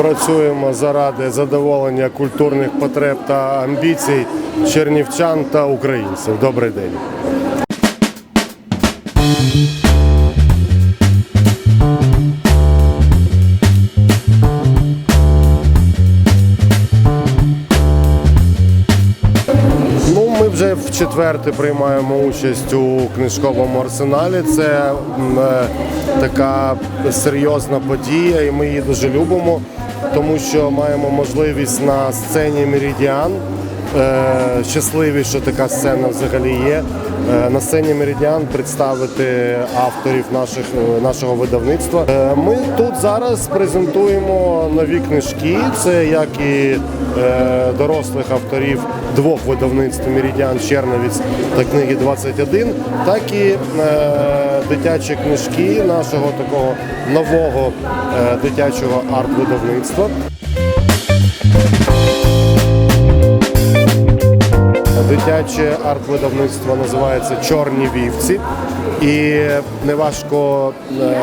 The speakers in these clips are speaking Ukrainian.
працюємо заради задоволення культурних потреб та амбіцій чернівчан та українців. Добрий день. Ну, вже в четверте приймаємо участь у книжковому арсеналі. Це е, така серйозна подія, і ми її дуже любимо, тому що маємо можливість на сцені Меридіан. Е, Щасливі, що така сцена взагалі є. е, На сцені Меридіан представити авторів наших, е, нашого видавництва. Ми тут зараз презентуємо нові книжки. Це як і дорослих авторів двох видавництв Меридіан Черновіць та книги 21, так і дитячі книжки нашого такого нового дитячого арт-видавництва. Дитяче арт-видавництво називається Чорні вівці, і неважко е,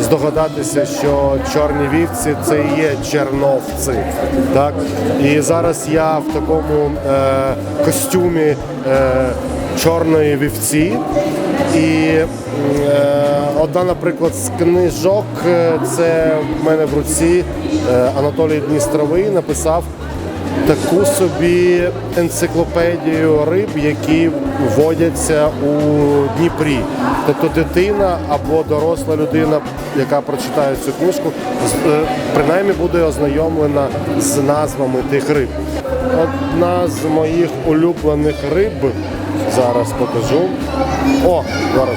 здогадатися, що чорні вівці це і є черновці. Так? І зараз я в такому е, костюмі е, чорної вівці. І е, одна, наприклад, з книжок, е, це в мене в руці е, Анатолій Дністровий написав таку собі енциклопедію риб, які водяться у Дніпрі. Тобто дитина або доросла людина, яка прочитає цю книжку, е, принаймні буде ознайомлена з назвами тих риб. Одна з моїх улюблених риб, зараз покажу. О, зараз.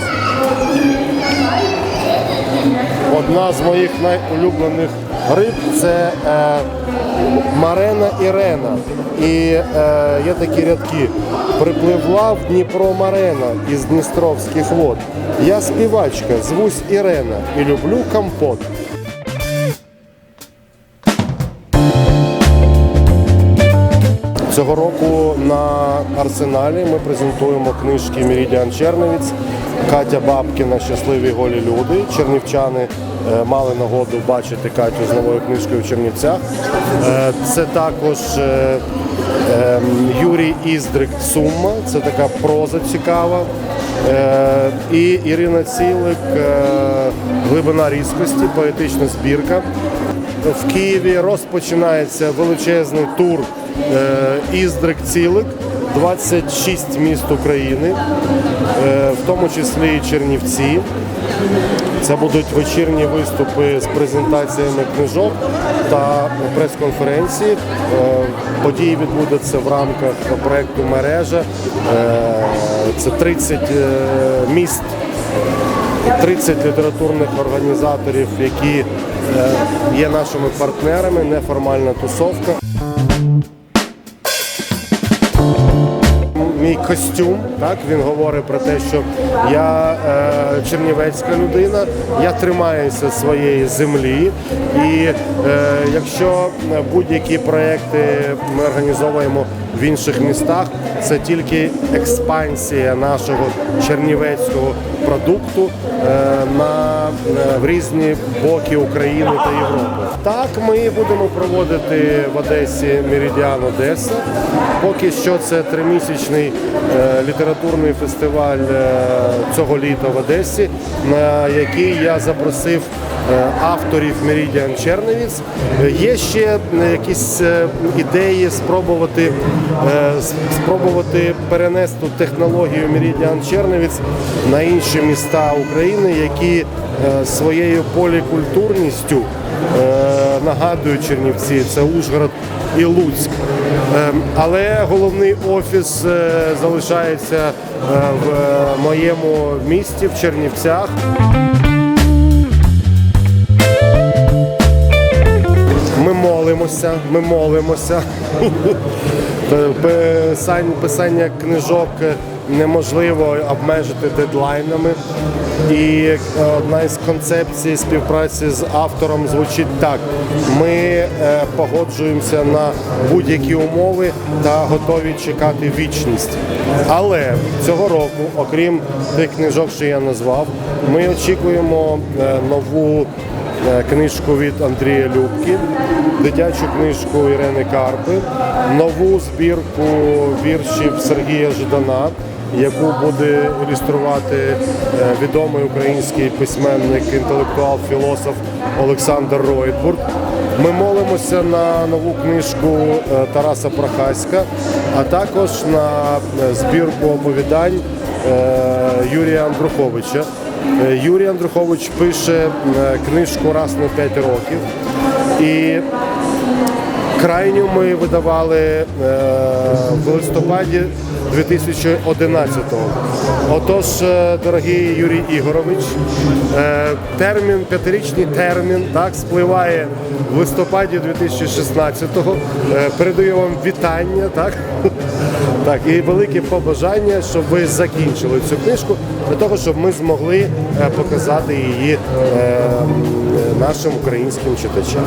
Одна з моїх найулюблених риб це е, Марена Ірена. І е, є такі рядки. Припливла в Дніпро Марена із Дністровських вод. Я співачка, звусь Ірена і люблю компот. Цього року на арсеналі ми презентуємо книжки Мірідіан Черновіць, Катя Бабкіна Щасливі голі люди. Чернівчани е, мали нагоду бачити Катю з новою книжкою в Чернівцях. Е, Це також е, е, Юрій Іздрик Сумма, це така проза цікава. І Ірина Цілик Глибина різкості, поетична збірка. В Києві розпочинається величезний тур Іздрик Цілик, 26 міст України, е, в тому числі і Чернівці. Це будуть вечірні виступи з презентаціями книжок та прес-конференції. Е, Події відбудуться в рамках проекту мережа. Е, Це 30 е, міст 30 літературних організаторів, які є нашими партнерами, неформальна тусовка. Костюм, так? Він говорить про те, що я е, чернівецька людина, я тримаюся своєї землі, і е, якщо будь-які проекти ми організовуємо в інших містах, це тільки експансія нашого чернівецького продукту е, на е, в різні боки України та Європи. Так, ми будемо проводити в Одесі Меридіан Одеса. Поки що це тримісячний е, літературний фестиваль цього літа в Одесі, на який я запросив авторів Меридіан Черновіць. Е, Є ще е, якісь е, ідеї спробувати, е, спробувати перенести технологію Меридіан Черновіць на інші міста України, які е, своєю полікультурністю е, нагадують Чернівці. Це Ужгород і Луцьк. Е, Але головний офіс е, залишається е, в е, моєму місті, в Чернівцях. Молимося, ми молимося. Писання, книжок неможливо обмежити дедлайнами. І е, одна із концепцій співпраці з автором звучить так: ми е, погоджуємося на будь-які умови та готові чекати вічність. Але цього року, окрім тих книжок, що я назвав, ми очікуємо е, нову книжку від Андрія Любки, дитячу книжку Ірени Карпи, нову збірку віршів Сергія Ждана, яку буде ілюструвати е, відомий український письменник, інтелектуал, філософ Олександр Ройтбург. Ми молимося на нову книжку е, Тараса Прохаська, а також на е, збірку оповідань е, Юрія Андруховича. Е, Юрій Андрухович пише е, книжку раз на 5 років. І крайню ми видавали е, в листопаді 2011-го. Отож, дорогий Юрій Ігорович, термін, п'ятирічний термін так, спливає в листопаді 2016-го. Е, Передаю вам вітання, так? Так, і велике побажання, щоб ви закінчили цю книжку для того, щоб ми змогли е, показати її е, нашим українським читачам.